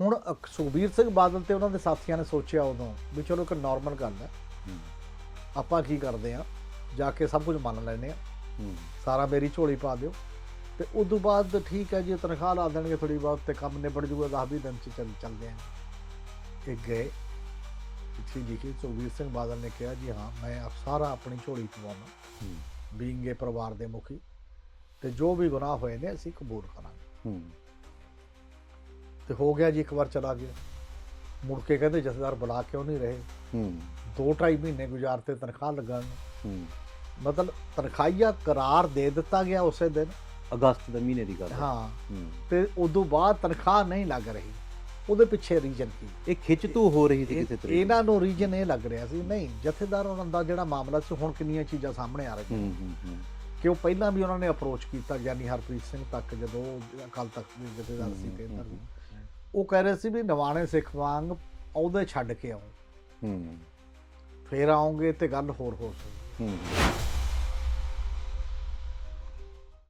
ਹੁਣ ਸੁਖਬੀਰ ਸਿੰਘ ਬਾਦਲ ਤੇ ਉਹਨਾਂ ਦੇ ਸਾਥੀਆਂ ਨੇ ਸੋਚਿਆ ਉਦੋਂ ਵੀ ਚਲੋ ਇੱਕ ਨਾਰਮਲ ਗੱਲ ਹੈ। ਆਪਾਂ ਕੀ ਕਰਦੇ ਆ ਜਾ ਕੇ ਸਭ ਕੁਝ ਮੰਨ ਲੈਨੇ ਆ ਸਾਰਾ ਮੇਰੀ ਝੋਲੀ ਪਾ ਦਿਓ। ਤੇ ਉਸ ਤੋਂ ਬਾਅਦ ਠੀਕ ਹੈ ਜੀ ਤਨਖਾਹ ਲਾ ਦੇਣਗੇ ਥੋੜੀ ਬਹੁਤ ਤੇ ਕੰਮ ਨਿਬੜ ਜੂਗਾ 10 20 ਦਿਨ ਚ ਚੱਲ ਚੱਲਦੇ ਆਂ ਇਹ ਗਏ। ਚਿੱਠੀ ਲਿਖੀ ਸੁਖਬੀਰ ਸਿੰਘ ਬਾਦਲ ਨੇ ਕਿਹਾ ਜੀ ਹਾਂ ਮੈਂ ਆਪ ਸਾਰਾ ਆਪਣੀ ਝੋਲੀ ਪਵਾਉਣਾ ਹੂੰ। ਬੀਂਗੇ ਪਰਿਵਾਰ ਦੇ ਮੁਖੀ। ਤੇ ਜੋ ਵੀ ਗੁਨਾਹ ਹੋਏ ਨੇ ਅਸੀਂ ਕਬੂਲ ਕਰਾਂਗੇ। ਤੇ ਹੋ ਗਿਆ ਜੀ ਇੱਕ ਵਾਰ ਚਲਾ ਗਿਆ। ਮੁੜ ਕੇ ਕਹਿੰਦੇ ਜਥੇਦਾਰ ਬੁਲਾ ਕਿਉਂ ਨਹੀਂ ਰਹੇ। ਹੂੰ। ਦੋ ਢਾਈ ਮਹੀਨੇ ਗੁਜ਼ਾਰਤੇ ਤਨਖਾਹ ਲੱਗਣ। ਹੂੰ। ਮਤਲਬ ਤਨਖਾਹੀਆ ਕਰਾਰ ਦੇ ਦਿੱਤਾ ਗਿਆ ਉਸੇ ਦਿਨ। ਅਗਸਤ ਦੇ ਮਹੀਨੇ ਦੀ ਗੱਲ ਹੈ। ਤੇ ਉਦੋਂ ਬਾਅਦ ਤਨਖਾਹ ਨਹੀਂ ਲੱਗ ਰਹੀ। ਉਹਦੇ ਪਿੱਛੇ ਰੀਜਨ ਕੀ? ਇਹ ਖਿੱਚ ਤੂ ਹੋ ਰਹੀ ਸੀ ਕਿਸੇ ਤਰੀਕੇ ਇਹਨਾਂ ਨੂੰ ਰੀਜਨ ਇਹ ਲੱਗ ਰਿਹਾ ਸੀ ਨਹੀਂ ਜਥੇਦਾਰ ਉਹਨਾਂ ਦਾ ਜਿਹੜਾ ਮਾਮਲਾ ਸੀ ਹੁਣ ਕਿੰਨੀਆਂ ਚੀਜ਼ਾਂ ਸਾਹਮਣੇ ਆ ਰਹੀਆਂ। ਹੂੰ ਹੂੰ ਹੂੰ। ਕਿ ਉਹ ਪਹਿਲਾਂ ਵੀ ਉਹਨਾਂ ਨੇ ਅਪਰੋਚ ਕੀਤਾ ਗਿਆਨੀ ਹਰਪ੍ਰੀਤ ਸਿੰਘ ਤੱਕ ਜਦੋਂ ਅਕਾਲ ਤਖਤ ਦੇ ਜਥੇਦਾਰ ਸੀ ਤੇ। ਉਹ ਕਹਿ ਰਹੇ ਸੀ ਵੀ ਨਵਾਣੇ ਸਿੱਖ ਵਾਂਗ ਅਹੁਦੇ ਛੱਡ ਕੇ ਆਓ। ਹੂੰ। ਫੇਰ ਆਉਂਗੇ ਤੇ ਗੱਲ ਹੋਰ ਹੋ ਸਕਦੀ। ਹੂੰ।